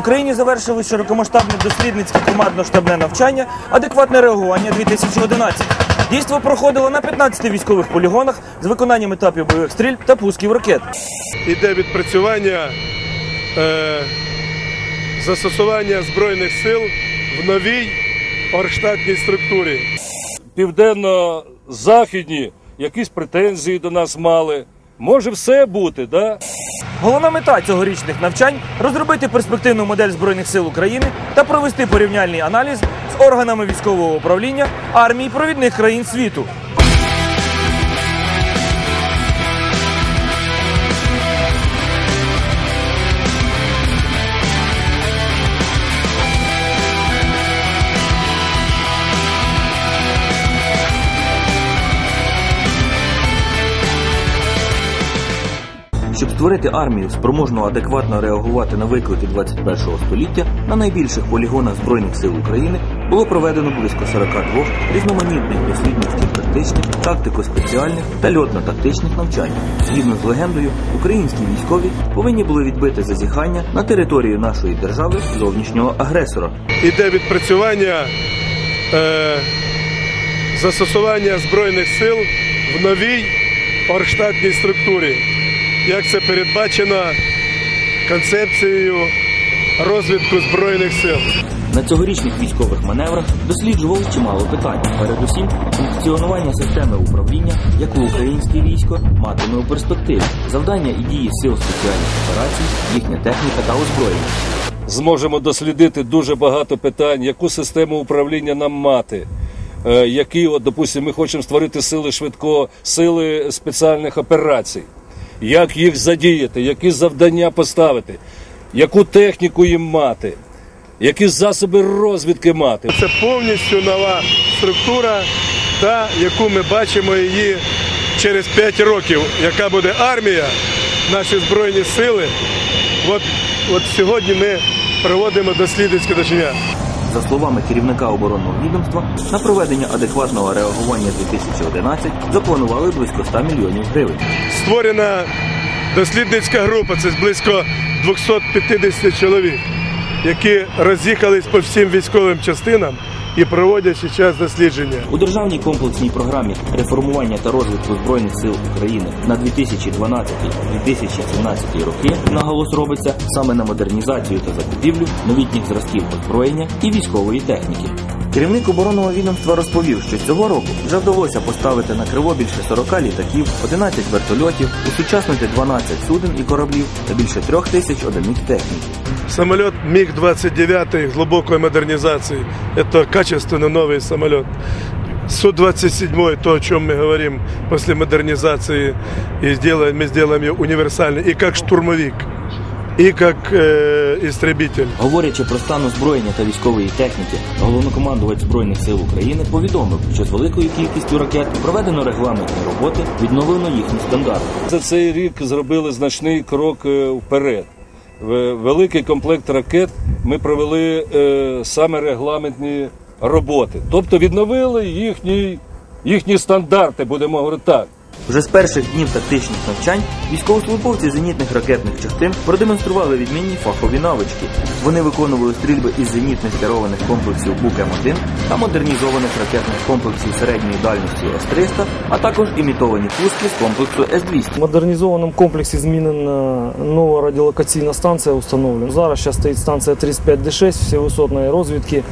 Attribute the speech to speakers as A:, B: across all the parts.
A: Україні завершили широкомасштабне дослідницьке командно-штабне навчання Адекватне реагування 2011. Дійство проходило на 15 військових полігонах з виконанням етапів бойових стрільб та пусків ракет.
B: Іде відпрацювання е, застосування Збройних сил в новій оргштатній структурі.
C: південно-західні якісь претензії до нас мали. Може все бути, да?
A: Головна мета цьогорічних навчань розробити перспективну модель збройних сил України та провести порівняльний аналіз з органами військового управління армій провідних країн світу. Створити армію, спроможну адекватно реагувати на виклики 21-го століття, на найбільших полігонах Збройних сил України було проведено близько 42 різноманітних дослідницьких тактичних, тактико-спеціальних та льотно-тактичних навчань. Згідно з легендою, українські військові повинні були відбити зазіхання на територію нашої держави зовнішнього агресора.
B: Іде відпрацювання е, застосування Збройних сил в новій оргштатній структурі, як це передбачено концепцією розвитку Збройних сил.
A: На цьогорічних військових маневрах досліджували чимало питань. Передусім, функціонування системи управління, яку українське військо матиме у перспективі, завдання і дії сил спеціальних операцій, їхня техніка та озброєння.
C: Зможемо дослідити дуже багато питань, яку систему управління нам мати. Е, Які, от, допустимо, ми хочемо створити сили швидкого, сили спеціальних операцій, як їх задіяти, які завдання поставити, яку техніку їм мати, які засоби розвідки мати.
B: Це повністю нова структура, та яку ми бачимо її через 5 років, яка буде армія, наші збройні сили. От, от сьогодні ми проводимо дослідницьке навчання.
A: За словами керівника оборонного відомства, на проведення адекватного реагування 2011 запланували близько 100 мільйонів гривень.
B: Створена дослідницька група, це близько 250 чоловік, які роз'їхались по всім військовим частинам і проводять зараз дослідження.
A: У державній комплексній програмі реформування та розвитку збройних сил України на 2012-2017 роки наголос робиться саме на модернізацію та закупівлю новітніх зразків озброєння і військової техніки. Керівник оборонного відомства розповів, що цього року вже вдалося поставити на криво більше 40 літаків, 11 вертольотів, усучаснити 12 суден і кораблів та більше трьох тисяч одиниць техніки.
B: Самолет МиГ-29 глубокой модернизации. Это качественно новый самолет. Су-27, то, о чем мы говорим после модернизации, и сделаем, мы сделаем ее универсальной, и как штурмовик, и как э, истребитель.
A: Говорячи про стан озброєння та військової техніки, головнокомандувач збройних сил України повідомив, що з великою кількістю ракет проведено регламентні роботи, відновлено їхні стандарти.
C: За цей рік зробили значний крок е, вперед. В- Великий комплект ракет ми провели е, саме регламентні роботи. Тобто відновили їхні, їхні стандарти, будемо говорити так.
A: Вже з перших днів тактичних навчань військовослужбовці зенітних ракетних частин продемонстрували відмінні фахові навички. Вони виконували стрільби із зенітних керованих комплексів БУК-М1 та модернізованих ракетних комплексів середньої дальності С-300, а також імітовані пуски з комплексу С-200.
D: В модернізованому комплексі змінена нова радіолокаційна станція установлена. Зараз ще стоїть станція 35Д6 всевисотної розвідки,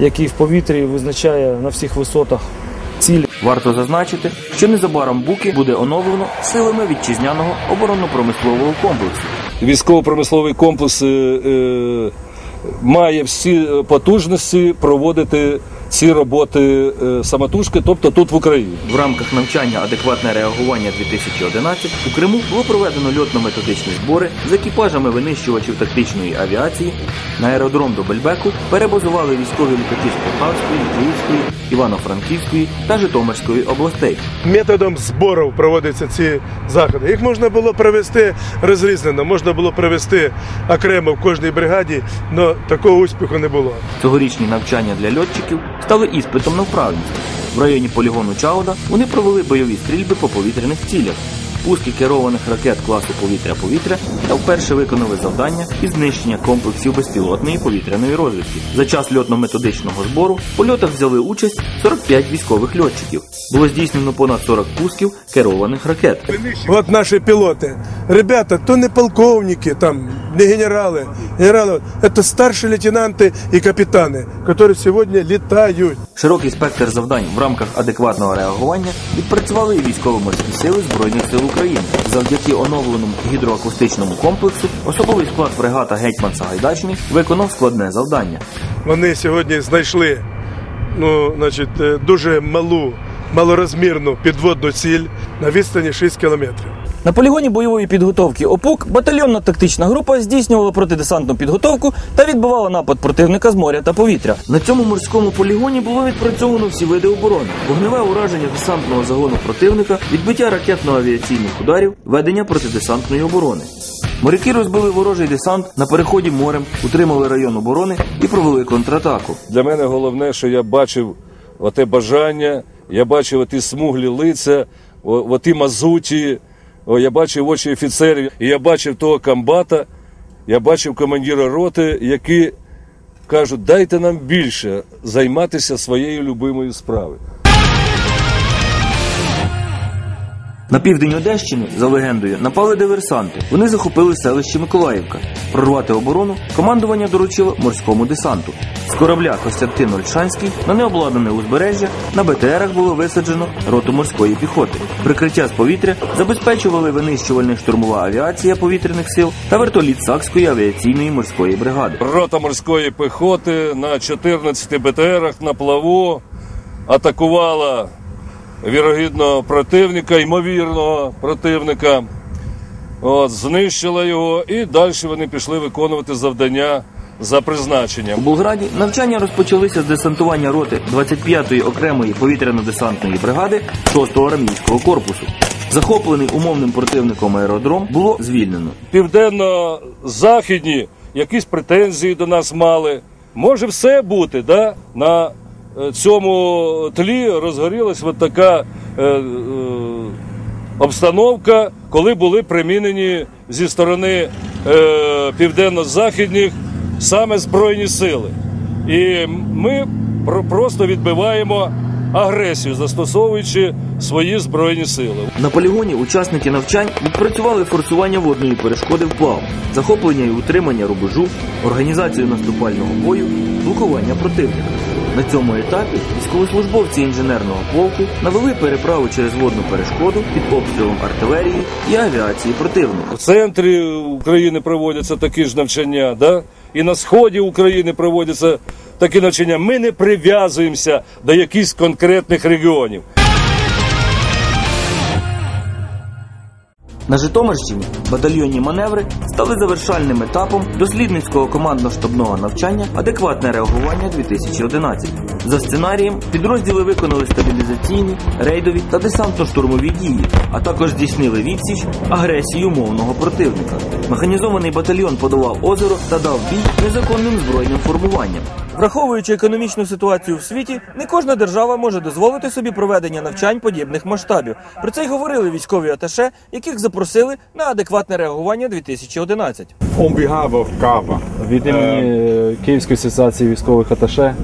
D: який в повітрі визначає на всіх висотах цілі.
A: Варто зазначити, що незабаром буки буде оновлено силами вітчизняного оборонно-промислового комплексу.
C: Військово-промисловий комплекс е, е, має всі потужності проводити ці роботи е, самотужки, тобто тут в Україні.
A: В рамках навчання адекватне реагування 2011 у Криму було проведено льотно-методичні збори з екіпажами винищувачів тактичної авіації. На аеродром до Бельбеку перебазували військові літаки з Полтавської, Київської, Івано-Франківської та Житомирської областей.
B: Методом зборів проводяться ці заходи. Їх можна було провести розрізнено, можна було провести окремо в кожній бригаді, але такого успіху не було.
A: Цьогорічні навчання для льотчиків стали іспитом на вправність. В районі полігону Чауда вони провели бойові стрільби по повітряних цілях пуски керованих ракет класу повітря-повітря та вперше виконали завдання із знищення комплексів безпілотної повітряної розвідки. За час льотно-методичного збору в польотах взяли участь 45 військових льотчиків. Було здійснено понад 40 пусків керованих ракет.
B: Вот наши пилоты. Ребята, то не полковники, там, не генералы. Генералы, это старшие лейтенанты и капитаны, которые сегодня летают.
A: Широкий спектр завдань в рамках адекватного реагування відпрацювали і військово-морські сили Збройних сил України. Завдяки оновленому гідроакустичному комплексу особовий склад фрегата Гетьман Сагайдачний виконав складне завдання.
B: Вони сьогодні знайшли ну, значить, е, дуже малу, малорозмірну підводну ціль на відстані 6 кілометрів.
D: На полігоні бойової підготовки ОПУК батальйонна тактична група здійснювала протидесантну підготовку та відбивала напад противника з моря та повітря.
A: На цьому морському полігоні було відпрацьовано всі види оборони: вогневе ураження десантного загону противника, відбиття ракетно-авіаційних ударів, ведення протидесантної оборони. Моряки розбили ворожий десант на переході морем, утримали район оборони і провели контратаку.
C: Для мене головне, що я бачив оте бажання, я бачив ті смуглі лиця, оті мазуті, я бачив очі офіцерів, і я бачив того комбата, я бачив командира роти, які кажуть, дайте нам більше займатися своєю любимою справою.
A: На південь Одещини, за легендою, напали диверсанти. Вони захопили селище Миколаївка. Прорвати оборону командування доручило морському десанту. З корабля Костянтин Ольшанський на необладнане узбережжя на БТРах було висаджено роту морської піхоти. Прикриття з повітря забезпечували винищувально-штурмова авіація повітряних сил та вертоліт Сакської авіаційної морської бригади.
C: Рота морської піхоти на 14 БТРах на плаву атакувала вірогідно противника, ймовірного противника. От, знищила його, і далі вони пішли виконувати завдання за
A: У
C: призначенням.
A: Болграді навчання розпочалися з десантування роти 25-ї окремої повітряно-десантної бригади 6-го армійського корпусу. Захоплений умовним противником аеродром було звільнено.
C: Південно-західні якісь претензії до нас мали. Може все бути, да? На цьому тлі розгорілась от така е, е, обстановка, коли були примінені зі сторони е, південно-західних саме Збройні сили. І ми про- просто відбиваємо агресію, застосовуючи свої збройні сили.
A: На полігоні учасники навчань відпрацювали форсування водної перешкоди вплав, захоплення і утримання рубежу, організацію наступального бою, блокування противника. На цьому етапі військовослужбовці інженерного полку навели переправу через водну перешкоду під обстрілом артилерії і авіації противника.
C: В центрі України проводяться такі ж навчання, да? і на сході України проводяться такі навчання. Ми не прив'язуємося до якихось конкретних регіонів.
A: На Житомирщині батальйонні маневри стали завершальним етапом дослідницького командно-штабного навчання Адекватне реагування 2011. За сценарієм підрозділи виконали стабілізаційні, рейдові та десантно-штурмові дії, а також здійснили відсіч агресії умовного противника. Механізований батальйон подолав озеро та дав бій незаконним збройним формуванням.
D: Враховуючи економічну ситуацію в світі, не кожна держава може дозволити собі проведення навчань подібних масштабів. Про це й говорили військові аташе, яких запросили на адекватне реагування 2011.
E: On behalf of CAPA,
F: Від імені е, Київської асоціації військових аташе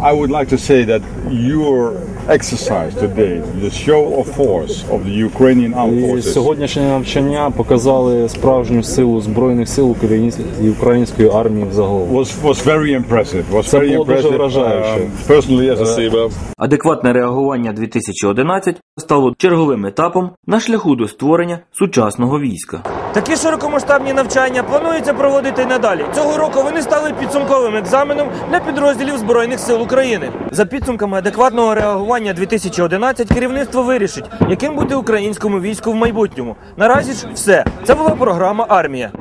E: I would like to say that your exercise today, the show of force of the Ukrainian armed
F: і
E: forces,
F: сьогоднішнє навчання показали справжню силу збройних сил української української армії взагалом.
E: was was very impressive. Was
F: Це
E: very
F: було дуже
E: impressive.
F: вражаюче.
E: Um, personally, as a,
A: Адекватне реагування 2011 стало черговим етапом на шляху до створення сучасного війська.
D: Такі широкомасштабні навчання планується проводити й надалі. Цього року вони стали підсумковим екзаменом для підрозділів Збройних сил України. За підсумками адекватного реагування 2011 керівництво вирішить, яким бути українському війську в майбутньому. Наразі ж все. Це була програма Армія.